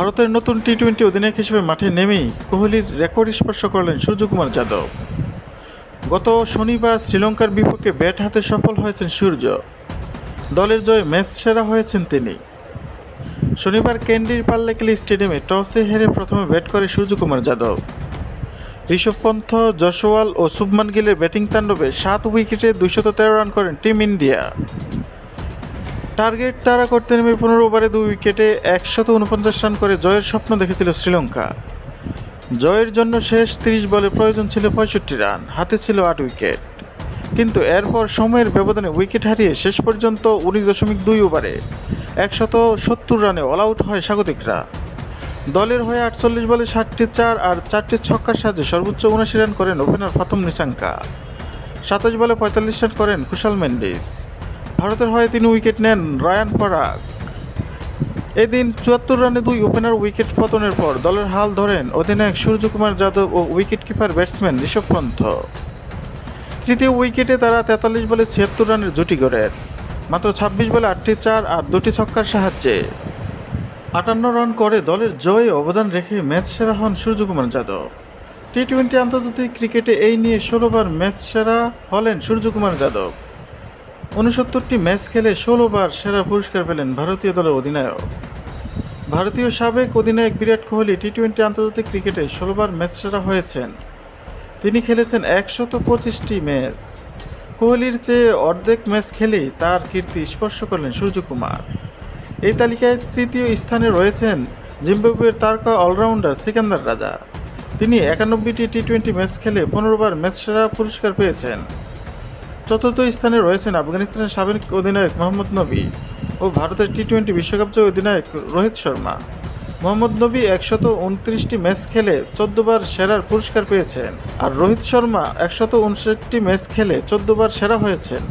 ভারতের নতুন T twenty অধিনায়ক হিসেবে মাঠে নেমেই কোহলির রেকর্ড স্পর্শ করলেন সূর্যকুমার যাদব। গত শনিবার শ্রীলঙ্কার বিপক্ষে ব্যাট হাতে সফল হয়েছেন সূর্য। দলের জয়ে ম্যাচ সেরা হয়েছেন তিনি। শনিবার ক্যান্ডির পাল্লেকেলি স্টেডিয়ামে টসে হেরে প্রথমে ব্যাট করে সূর্যকুমার যাদব। ঋষভ পন্থ জশওয়াল ও শুভমান গিলের ব্যাটিং তাণ্ডবে সাত উইকেটে দুইশত তেরো রান করেন টিম ইন্ডিয়া। টার্গেট তারা করতে নেমে পনেরো ওভারে দুই উইকেটে একশত উনপঞ্চাশ রান করে জয়ের স্বপ্ন দেখেছিল শ্রীলঙ্কা। জয়ের জন্য শেষ তিরিশ বলে প্রয়োজন ছিল পঁয়ষট্টি রান, হাতে ছিল আট উইকেট। কিন্তু এরপর সময়ের ব্যবধানে উইকেট হারিয়ে শেষ পর্যন্ত উনিশ দশমিক দুই ওভারে একশত সত্তর রানে অল আউট হয় স্বাগতিকরা। দলের হয়ে আটচল্লিশ বলে ষাটটি চার আর চারটি ছক্কার সাহায্যে সর্বোচ্চ উনাশি রান করেন ওপেনার ফাতম নিশাঙ্কা। সাতাশ বলে পঁয়তাল্লিশ রান করেন কুশাল মেন্ডিস। ভারতের হয়ে তিনি উইকেট নেন রায়ান পরাগ। এদিন চুয়াত্তর রানে দুই ওপেনার উইকেট পতনের পর দলের হাল ধরেন অধিনায়ক সূর্যকুমার যাদব ও wicket keeper batsman Rishabh Pant. তৃতীয় উইকেটে তারা তেতাল্লিশ বলে ছিয়াত্তর রানের জুটি গড়েন। মাত্র ছাব্বিশ বলে আটটি চার আর দুটি ছক্কার সাহায্যে। আটান্ন রান করে দলের জয়ে অবদান রেখে ম্যাচ সেরা হন সূর্যকুমার যাদব। টি টোয়েন্টি আন্তর্জাতিক ক্রিকেটে এই নিয়ে ষোলোবার ম্যাচ সেরা হলেন সূর্যকুমার যাদব। উনসত্তরটি ম্যাচ খেলে ষোলোবার সেরা পুরস্কার পেলেন ভারতীয় দলের অধিনায়ক। ভারতীয় সাবেক অধিনায়ক বিরাট কোহলি টি টোয়েন্টি আন্তর্জাতিক ক্রিকেটে ষোলোবার ম্যাচ সেরা হয়েছেন। তিনি খেলেছেন একশত পঁচিশটি ম্যাচ। কোহলির চেয়ে অর্ধেক ম্যাচ খেলেই তার কীর্তি স্পর্শ করলেন সূর্যকুমার। এই তালিকায় তৃতীয় স্থানে রয়েছেন জিম্বাবুয়ের তারকা অলরাউন্ডার সিকান্দার রাজা। তিনি একানব্বইটি টি টোয়েন্টি ম্যাচ খেলে পনেরোবার ম্যাচ সেরা পুরস্কার পেয়েছেন। চতুর্থ স্থানে রয়েছেন আফগানিস্তানের সাবেক অধিনায়ক মোহাম্মদ নবী ও ভারতের টি টোয়েন্টি বিশ্বকাপ জয় অধিনায়ক রোহিত শর্মা। মোহাম্মদ নবী একশত উনত্রিশটি ম্যাচ খেলে চোদ্দবার সেরার পুরস্কার পেয়েছেন আর রোহিত শর্মা একশত উনষাটটি ম্যাচ খেলে চোদ্দবার সেরা হয়েছেন।